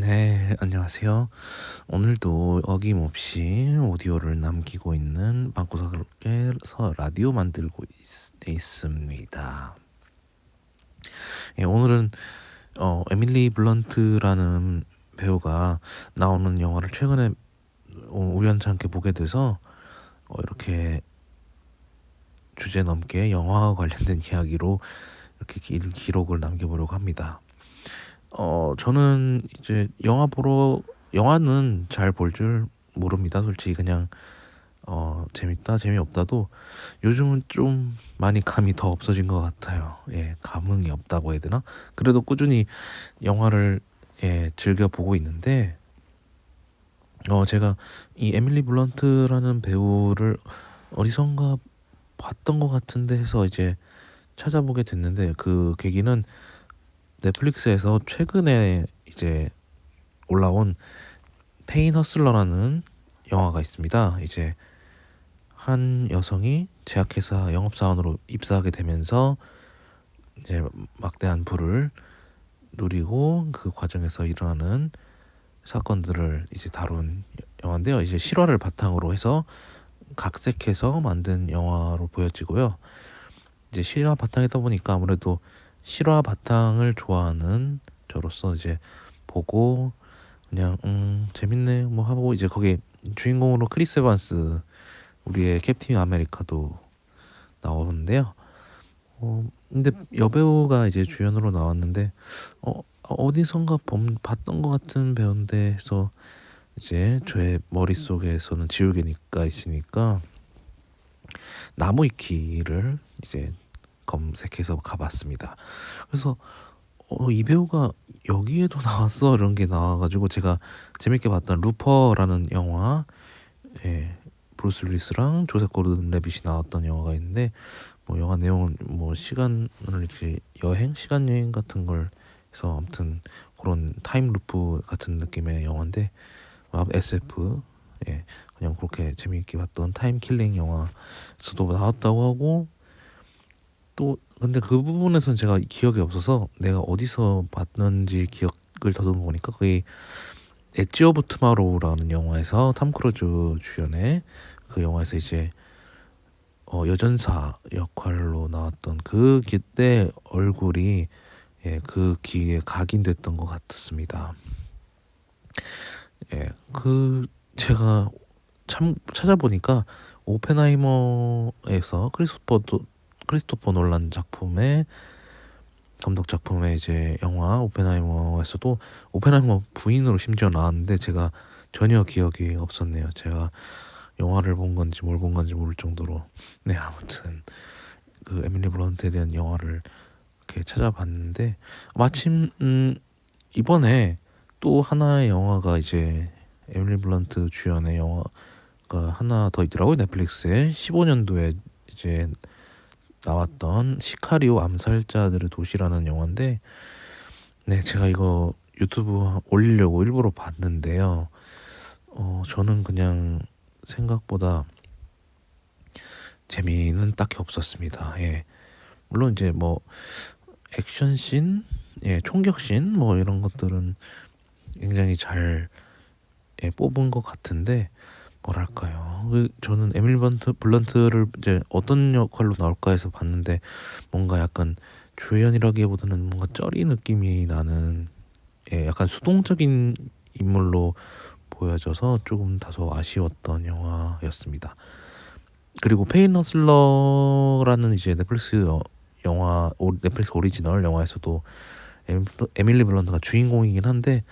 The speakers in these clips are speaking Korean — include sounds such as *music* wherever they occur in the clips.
네, 안녕하세요. 오늘도 어김없이 오디오를 남기고 있는 방구석에서 라디오 만들고 있, 습니다 예, 오늘은 어, 에밀리 블런트라는 배우가 나오는 영화를 최근에 어, 우연찮게 보게 돼서 어, 이렇게 주제 넘게 영화와 관련된 *laughs* 이야기로 이렇게 기, 기록을 남겨보려고 합니다. 어 저는 이제 영화 보러 영화는 잘 볼 줄 모릅니다. 솔직히 그냥 어 재밌다 재미없다도 요즘은 좀 많이 감이 더 없어진 것 같아요. 예, 감흥이 없다고 해야 되나? 그래도 꾸준히 영화를 예, 즐겨 보고 있는데 어 제가 이 에밀리 블런트라는 배우를 어디선가 봤던 것 같은데 해서 이제 찾아보게 됐는데 그 계기는 넷플릭스에서 최근에 이제 올라온 페인 허슬러라는 영화가 있습니다. 이제 한 여성이 제약회사 영업사원으로 입사하게 되면서 이제 막대한 부를 누리고 그 과정에서 일어나는 사건들을 이제 다룬 영화인데요. 이제 실화를 바탕으로 해서 각색해서 만든 영화로 보여지고요. 이제 실화 바탕이다 보니까 아무래도 실화 바탕을 좋아하는 저로서 이제 보고 그냥 음 재밌네 뭐 하고 이제 거기 주인공으로 크리스 에반스 우리의 캡틴 아메리카도 나오는데요. 어 근데 여배우가 이제 주연으로 나왔는데 어 어디선가 범, 봤던 것 같은 배우인데 해서 이제 저의 머릿속에서는 지우개니까 있으니까 나무위키를 이제 검색해서 가봤습니다. 그래서 어, 이 배우가 여기에도 나왔어 이런 게 나와가지고 제가 재밌게 봤던 루퍼라는 영화, 예, 브루스 윌리스랑 조셉 고든 레빗이 나왔던 영화가 있는데 뭐 영화 내용은 뭐 시간을 이렇게 여행, 시간 여행 같은 걸 해서 아무튼 그런 타임 루프 같은 느낌의 영화인데 SF 예 그냥 그렇게 재미있게 봤던 타임 킬링 영화에서도 나왔다고 하고 또 근데 그 부분에서는 제가 기억이 없어서 내가 어디서 봤는지 기억을 더듬어 보니까 거의 엣지 오브 투마로우라는 영화에서 탐 크루즈 주연의 그 영화에서 이제 어, 여전사 역할로 나왔던 그 그때 얼굴이 예, 그 기에 각인됐던 것 같습니다. 예, 그 제가 참 찾아보니까 오펜하이머에서 크리스토퍼도 크리스토퍼 놀란 작품의 감독 작품의 이제 영화 오펜하이머에서도 오펜하이머 부인으로 심지어 나왔는데 제가 전혀 기억이 없었네요. 제가 영화를 본 건지 뭘 본 건지 모를 정도로 네 아무튼 그 에밀리 블런트에 대한 영화를 이렇게 찾아봤는데 마침 음 이번에 또 하나의 영화가 이제 에밀리 블런트 주연의 영화가 하나 더 있더라고요 넷플릭스에 15년도에 이제 나왔던 시카리오 암살자들의 도시라는 영화인데 네 제가 이거 유튜브 올리려고 일부러 봤는데요. 어 저는 그냥 생각보다 재미는 딱히 없었습니다. 예. 물론 이제 뭐 액션씬 예 총격씬 뭐 이런 것들은 굉장히 잘 예, 뽑은 것 같은데 뭐랄까요. 그 저는 에밀 번트 블런트를 이제 어떤 역할로 나올까 해서 봤는데 뭔가 약간 주연이라기보다는 뭔가 쩌리 느낌이 나는 예, 약간 수동적인 인물로 보여져서 조금 다소 아쉬웠던 영화였습니다. 그리고 페인너슬러라는 이제 넷플릭스 영화 넷플릭스 오리지널 영화에서도 에밀리 블런트가 주인공이긴 한데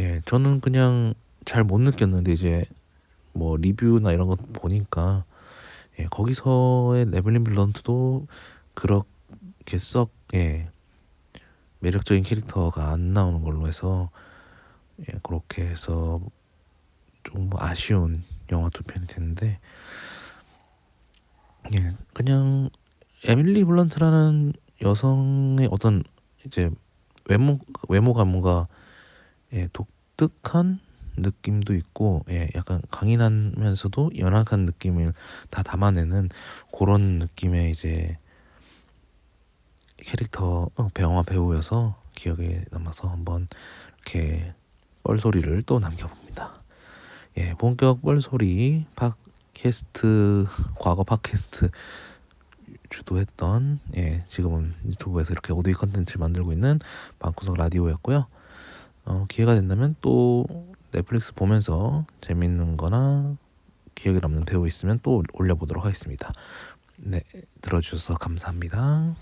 예 저는 그냥 잘 못 느꼈는데 이제 뭐 리뷰나 이런 것 보니까 예, 거기서의 네블린 블런트도 그렇게 썩 예, 매력적인 캐릭터가 안 나오는 걸로 해서 예, 그렇게 해서 좀 아쉬운 영화 두 편이 됐는데 예, 그냥 에밀리 블런트라는 여성의 어떤 이제 외모 외모가 뭔가 예, 독특한 느낌도 있고 예, 약간 강인하면서도 연약한 느낌을 다 담아내는 그런 느낌의 이제 캐릭터 어, 영화 배우여서 기억에 남아서 한번 이렇게 뻘소리를 또 남겨봅니다. 예, 본격 뻘소리 팟캐스트 과거 팟캐스트 주도했던 예, 지금은 유튜브에서 이렇게 오디오 컨텐츠를 만들고 있는 방구석 라디오였고요. 어, 기회가 된다면 또 넷플릭스 보면서 재밌는 거나 기억에 남는 배우 있으면 또 올려보도록 하겠습니다. 네, 들어주셔서 감사합니다.